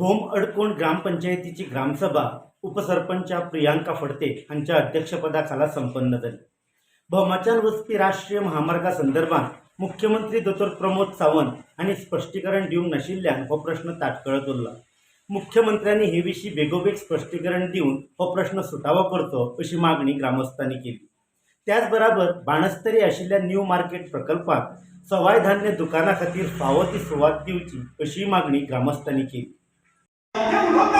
भोम अडकोण ग्रामपंचायतीची ग्रामसभा उपसरपंचा प्रियांका फडते यांच्या अध्यक्षपदाखाला संपन्न झाली. भौमाचार वस्ती राष्ट्रीय महामार्गासंदर्भात मुख्यमंत्री दोतोर प्रमोद सावंत आणि स्पष्टीकरण दिवंक नाशिल्ल्यान हो प्रश्न ताटकळत उरला मुख्यमंत्र्यांनी हे विशीं बेगोबेग स्पश्टीकरण दिवन हो प्रश्न सुटावो करचो अशी मागणी ग्रामस्थांनी केली. त्याच बराबर बाणस्तरी आशिल्ल्या न्यू मार्केट प्रकल्पात सवाय धान्य दुकाना खातीर फावो ती सुवात दिवची अशी मागणी ग्रामस्थांनी केली. Cần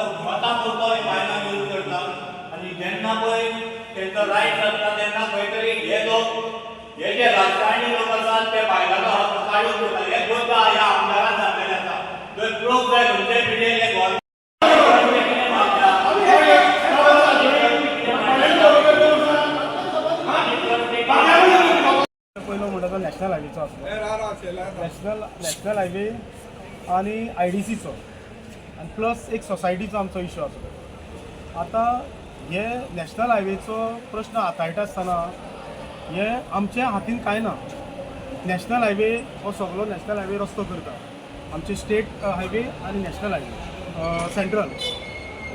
खंय तरी हे लोक हे जे राजकारणी लोक आसात ते बायलांचो हक्क काडून घेतात हे करता ह्या आमदारान जाल्लेले आसा जर प्रूफ जाय खंयचे पिड्येक हे गोवोरमेंट पयलो म्हणटा तो नॅशनल हायवेचो आसलो नॅशनल नॅशनल हायवे आनी आय डी सीचो आनी प्लस एक सोसायटीचो आमचो इशू आसलो आतां हे नॅशनल हायवेचो प्रश्न हाताळटा आसतना हे आमच्या हातीन कांय ना नॅशनल हायवे हो सगळो नॅशनल हायवे रस्तो करता. आमचे स्टेट हायवे आनी नॅशनल हायवे सेंट्रल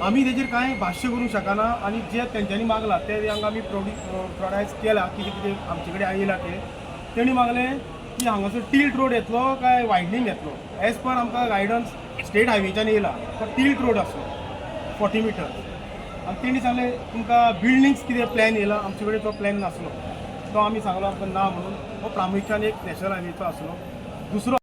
आमी तेजेर कांय भाश्य करूंक शकना आनी जे तेंच्यांनी मागला ते हांगा आमी प्रोड्यू प्रोडायज केला कितें कितें आमचे कडेन आयला ते तेणी मागलें की हांगासर टिल्ट रोड येतलो काय वायडनींग येतलो. एज पर आमकां गायडन्स स्टेट हायवेच्यान येयला तो टिल्ट रोड आसलो फोर्टी मिटर आनी तेणी सांगलें तुमकां बिल्डींग्स कितें प्लॅन येयला आमचे कडेन तो प्लॅन नासलो. तो आमी सांगलो आमकां ना म्हणून. हो प्रामुख्यान एक नॅशनल हायवेचो आसलो दुसरो